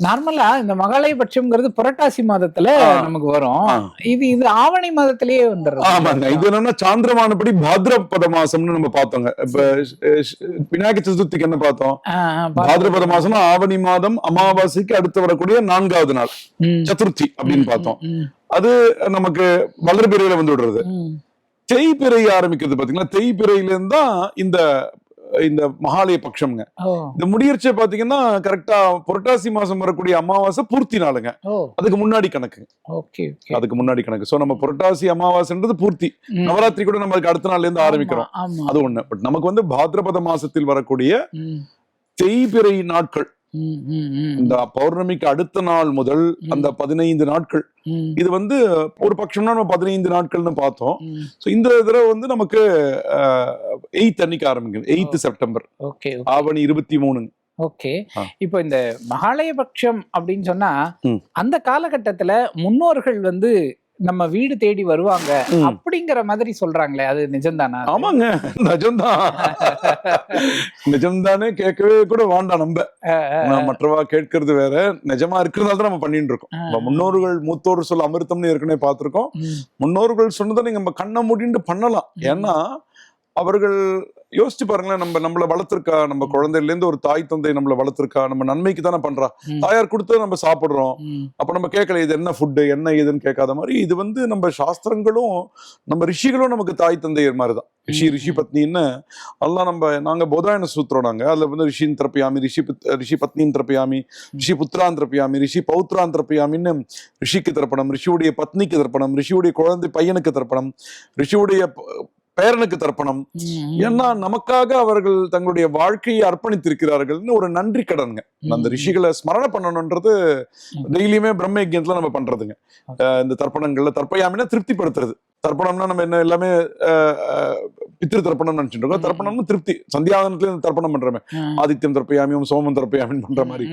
நார்மலா இந்த மகாலயபட்சம்ங்கிறது புரட்டாசி மாதத்துல. நமக்கு வரும். இது இது ஆவணி மாதத்திலேயே வந்துடுறது ஆமாங்க. இது என்னன்னா சாந்திரமானபடி பாத்ரபத மாசம்னு நம்ம பார்த்தோங்க. இப்ப அஹ், விநாயகர் சதுர்த்திக்கு என்ன பார்த்தோம்? பாத்ரபத மாசம்னா ஆவணி மாதம் அமாவாசைக்கு அடுத்து வரக்கூடிய நான்காவது நாள். சதுர்த்தி அப்படின்னு பார்த்தோம். அது நமக்கு வளர்பிறையில வந்து விடுறது. தேய்பிறை ஆரம்பிக்கிறது பாத்தீங்கன்னா தேய்பிறையில இருந்து இந்த இந்த மகாலய பட்சம்ங்க இந்த முடியர்ச்சியை பாத்தீங்கன்னா கரெக்டா புரட்டாசி மாசம் வரக்கூடிய அமாவாசை பூர்த்தி நாளுங்க. அதுக்கு முன்னாடி கணக்கு. அதுக்கு முன்னாடி கணக்கு. சோ நம்ம புரட்டாசி அமாவாசைன்றது பூர்த்தி. நவராத்திரி கூட நம்ம அதுக்கு அடுத்த நாள்ல இருந்து ஆரம்பிக்கிறோம். அது ஒண்ணு. பட் நமக்கு வந்து பாத்ரபத மாசத்தில் வரக்கூடிய தேய்பிறை நாட்கள் இந்த பௌர்ணமிக்கு அடுத்த நாள் முதல் அந்த பதினைந்து நாட்கள். இது வந்து ஒரு பட்சம்னா நம்ம பதினைந்து நாட்கள்னு பார்த்தோம். ஸோ இந்த தடவை வந்து நமக்கு எயித் அன்னைக்கு ஆரம்பிக்குது. எயித் செப்டம்பர் ஓகே ஆவணி இருபத்தி மூணு. ஓகே. இப்போ இந்த மகாலயபட்சம் அப்படின்னு சொன்னா. அந்த காலகட்டத்துல முன்னோர்கள் வந்து நம்ம வீடு தேடி வருவாங்க. அப்படிங்கிற மாதிரி சொல்றாங்களே அது நிஜம்தானா? ஆமாங்க நிஜம்தான். நிஜம்தானே கேட்கவே கூட வேண்டாம் நம்ம. மற்றவா கேட்கறது வேற நிஜமா இருக்கிறதால தான் நம்ம பண்ணிட்டு இருக்கோம். நம்ம முன்னோர்கள் மூத்தோர் சொல்ல அமிர்தம்னு ஏற்கனவே பார்த்திருக்கோம். முன்னோர்கள் சொன்னதை நீங்க நம்ம கண்ணை மூடிட்டு பண்ணலாம். ஏன்னா அவர்கள் யோசிச்சு பாருங்களேன் நம்ம நம்மள வளர்த்திருக்கா நம்ம குழந்தையில இருந்து ஒரு தாய் தந்தை நம்மள வளர்த்திருக்கா நம்ம நன்மைக்கு தானே பண்றா. தாயார் கொடுத்து நம்ம சாப்பிடுறோம். அப்ப நம்ம கேட்கல இது என்ன ஃபுட்டு என்ன ஏதுன்னு கேட்காத மாதிரி இது வந்து நம்ம சாஸ்திரங்களும் நம்ம ரிஷிகளும் நமக்கு தாய் தந்தையர் மாதிரி தான் ரிஷி. ரிஷி பத்னின்னு எல்லாம் நம்ம நாங்க போதாயன சூத்திரம் நாங்க. அதுல வந்து ரிஷின் திரப்பியாமி ரிஷி ரிஷி பத்னின் திரப்பியாமி ரிஷி புத்திரான் திரப்பியாமி ரிஷி பௌத்ரான் திரப்பியாமின்னு ரிஷிக்கு தர்ப்பணம் ரிஷியுடைய பத்னிக்கு தர்ப்பணம் ரிஷியுடைய குழந்தை பையனுக்கு தர்ப்பணம் ரிஷியுடைய பேரனுக்கு தர்ப்பணம். ஏன்னா நமக்காக அவர்கள் தங்களுடைய வாழ்க்கையை அர்ப்பணித்திருக்கிறார்கள்னு ஒரு நன்றி கடனுங்க. அந்த. ரிஷிகளை ஸ்மரண பண்ணணும்ன்றது. டெய்லியுமே பிரம்ம யஜ்யத்துல நம்ம பண்றதுங்க. இந்த தர்ப்பணங்கள்ல தர்ப்பயாமினா திருப்திப்படுத்துறது. தர்ப்பணம்னா நம்ம என்ன எல்லாமே பித்ரு தர்ப்பணம் நினைச்சிட்டு இருக்கோம். தர்ப்பணம்னு திருப்தி. சந்தியாவனத்துல இருந்து தர்ப்பணம் பண்றோமே. ஆதித்யம் தர்ப்பயாமியும் சோமம் தர்ப்பயாமின்னு பண்ற மாதிரி.